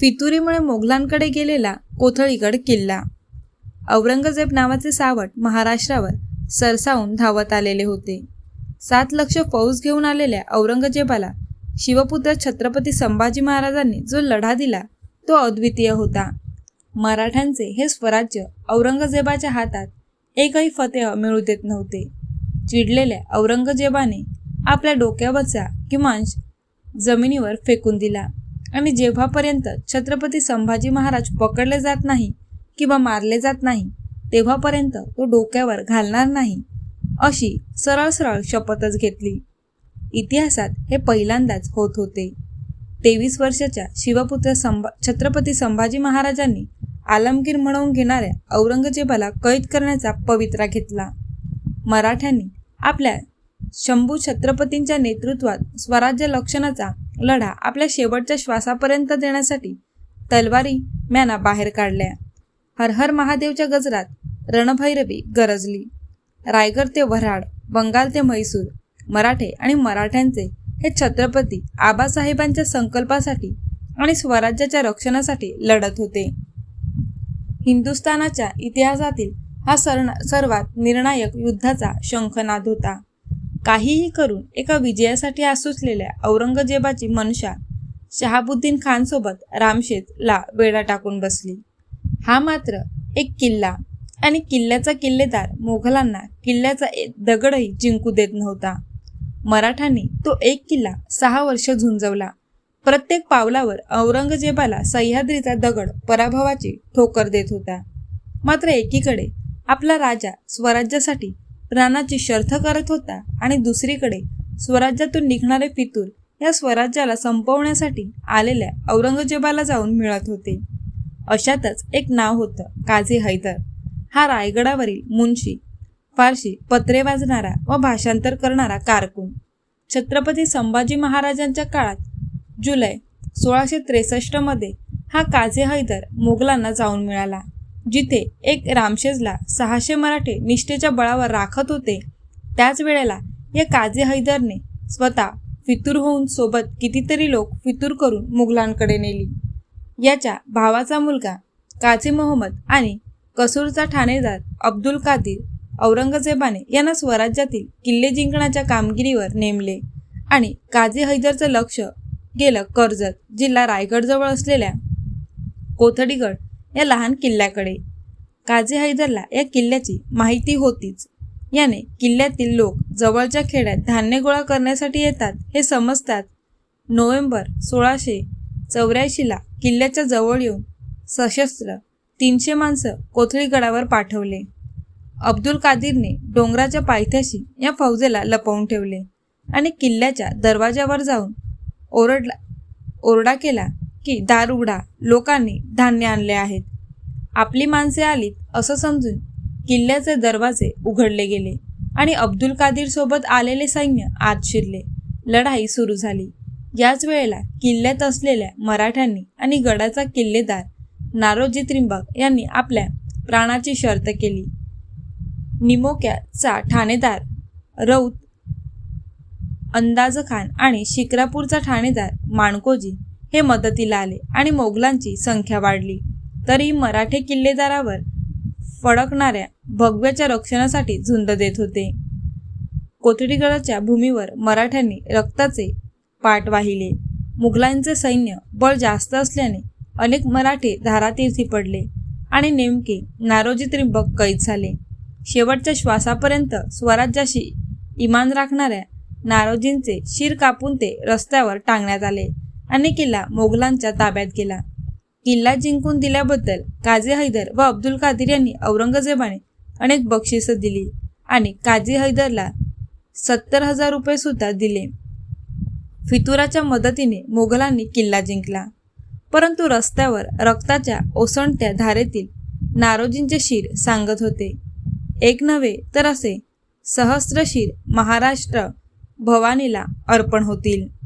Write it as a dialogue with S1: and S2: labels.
S1: फितुरीमुळे मोगलांकडे गेलेला कोथळीगड किल्ला. औरंगजेब नावाचे सावट महाराष्ट्रावर सरसावून धावत आलेले होते. सात लक्ष फौज घेऊन आलेल्या औरंगजेबाला शिवपुत्र छत्रपती संभाजी महाराजांनी जो लढा दिला तो अद्वितीय होता. मराठ्यांचे हे स्वराज्य औरंगजेबाच्या हातात एकही फतेह मिळू देत नव्हते. चिडलेल्या औरंगजेबाने आपल्या डोक्यावरचा किमांश जमिनीवर फेकून दिला. आणि जेव्हापर्यंत छत्रपती संभाजी महाराज पकडले जात नाही किंवा मारले जात नाही तेव्हापर्यंत तो डोक्यावर घालणार नाही अशी सरळ सरळ शपथच घेतली. इतिहासात हे पहिल्यांदाच होत होते. तेवीस वर्षाच्या शिवपुत्र संभा छत्रपती संभाजी महाराजांनी आलमगीर म्हणून घेणाऱ्या औरंगजेबाला कैद करण्याचा पवित्रा घेतला. मराठ्यांनी आपल्या शंभू छत्रपतींच्या नेतृत्वात स्वराज्य लक्षणाचा लढा आपल्या शेवटच्या श्वासापर्यंत देण्यासाठी तलवारी म्याना बाहेर काढल्या. हर हर महादेवच्या गजरात रणभैरवी गरजली. रायगड ते वऱ्हाड बंगाल ते म्हैसूर मराठे आणि मराठ्यांचे हे छत्रपती आबासाहेबांच्या संकल्पासाठी आणि स्वराज्याच्या रक्षणासाठी लढत होते. हिंदुस्थानाच्या इतिहासातील हा सर्ण सर्वात निर्णायक युद्धाचा शंखनाद होता. काहीही करून एका विजयासाठी आसुसलेल्या औरंगजेबाची मनशा शहाबुद्दीन खानसोबत रामशेतला वेढा टाकून बसली. हा मात्र एक किल्ला आणि किल्ल्याचा किल्लेदार मोघलांना किल्ल्याचा एक दगडही जिंकू देत नव्हता. मराठांनी तो एक किल्ला सहा वर्ष झुंजवला. प्रत्येक पावलावर औरंगजेबाला सह्याद्रीचा दगड पराभवाची ठोकर देत होता. मात्र एकीकडे आपला राजा स्वराज्यासाठी प्राणाची शर्थ करत होता आणि दुसरीकडे स्वराज्यातून निघणारे फितूर या स्वराज्याला संपवण्यासाठी आलेल्या औरंगजेबाला जाऊन मिळत होते. अशातच एक नाव होतं काझी हैदर. हा रायगडावरील मुन्शी फारशी पत्रे वाजणारा व भाषांतर करणारा कारकून. छत्रपती संभाजी महाराजांच्या काळात जुलै सोळाशे त्रेसष्टमध्ये हा काझी हैदर मोगलांना जाऊन मिळाला. जिथे एक रामशेजला सहाशे मराठे निष्ठेच्या बळावर राखत होते त्याच वेळेला या काझी हैदरने स्वतः फितूर होऊन सोबत कितीतरी लोक फितूर करून मुघलांकडे नेली. याच्या भावाचा मुलगा काझी मोहम्मद आणि कसूरचा ठाणेदार अब्दुल कादिर औरंगजेबाने यांना स्वराज्यातील किल्ले जिंकण्याच्या कामगिरीवर नेमले आणि काझी हैदरचं लक्ष गेलं कर्जत जिल्हा रायगडजवळ असलेल्या कोथडीगड या लहान किल्ल्याकडे. काझी हैदरला या किल्ल्याची माहिती होतीच. याने किल्ल्यातील लोक जवळच्या खेड्यात धान्य गोळा करण्यासाठी येतात हे समजतात. नोव्हेंबर सोळाशे चौऱ्याऐंशीला किल्ल्याच्या जवळ येऊन सशस्त्र तीनशे माणसं कोथळीगडावर पाठवले. अब्दुल कादिरने डोंगराच्या पायथ्याशी या फौजेला लपवून ठेवले आणि किल्ल्याच्या दरवाजावर जाऊन ओरडला ओरडा केला की दार उघडा लोकांनी धान्य आणले आहेत. आपली माणसे आलीत असं समजून किल्ल्याचे दरवाजे उघडले गेले आणि अब्दुल कादीर सोबत आलेले सैन्य आत शिरले. लढाई सुरू झाली. याच वेळेला किल्ल्यात असलेल्या मराठ्यांनी आणि गडाचा किल्लेदार नारोजी त्रिंबक यांनी आपल्या प्राणाची शर्त केली. निमोक्याचा ठाणेदार रौत अंदाज खान आणि शिक्रापूरचा ठाणेदार माणकोजी हे मदतीला आले आणि मोगलांची संख्या वाढली. तरी मराठे किल्लेदारावर फडकणाऱ्या भगव्याच्या रक्षणासाठी झुंज देत होते. कोथडीगडाच्या भूमीवर मराठ्यांनी रक्ताचे पाठ वाहिले. मुघलांचे सैन्य बळ जास्त असल्याने अनेक मराठे धारातीर्थी पडले आणि नेमके नारोजी त्रिंबक कैद झाले. शेवटच्या श्वासापर्यंत स्वराज्याशी इमान राखणाऱ्या नारोजींचे शिर कापून ते रस्त्यावर टांगण्यात आले. आणि किल्ला मोगलांच्या ताब्यात गेला. किल्ला जिंकून दिल्याबद्दल काझी हैदर व अब्दुल कादिर यांनी औरंगजेबाने अनेक बक्षिसं दिली आणि काझी हैदरला सत्तर हजार रुपये सुद्धा दिले. फितुराच्या मदतीने मोगलांनी किल्ला जिंकला. परंतु रस्त्यावर रक्ताच्या ओसंडत्या धारेतील नारोजींचे शिर सांगत होते. एक नव्हे तर असे सहस्र शिर महाराष्ट्र भवानीला अर्पण होतील.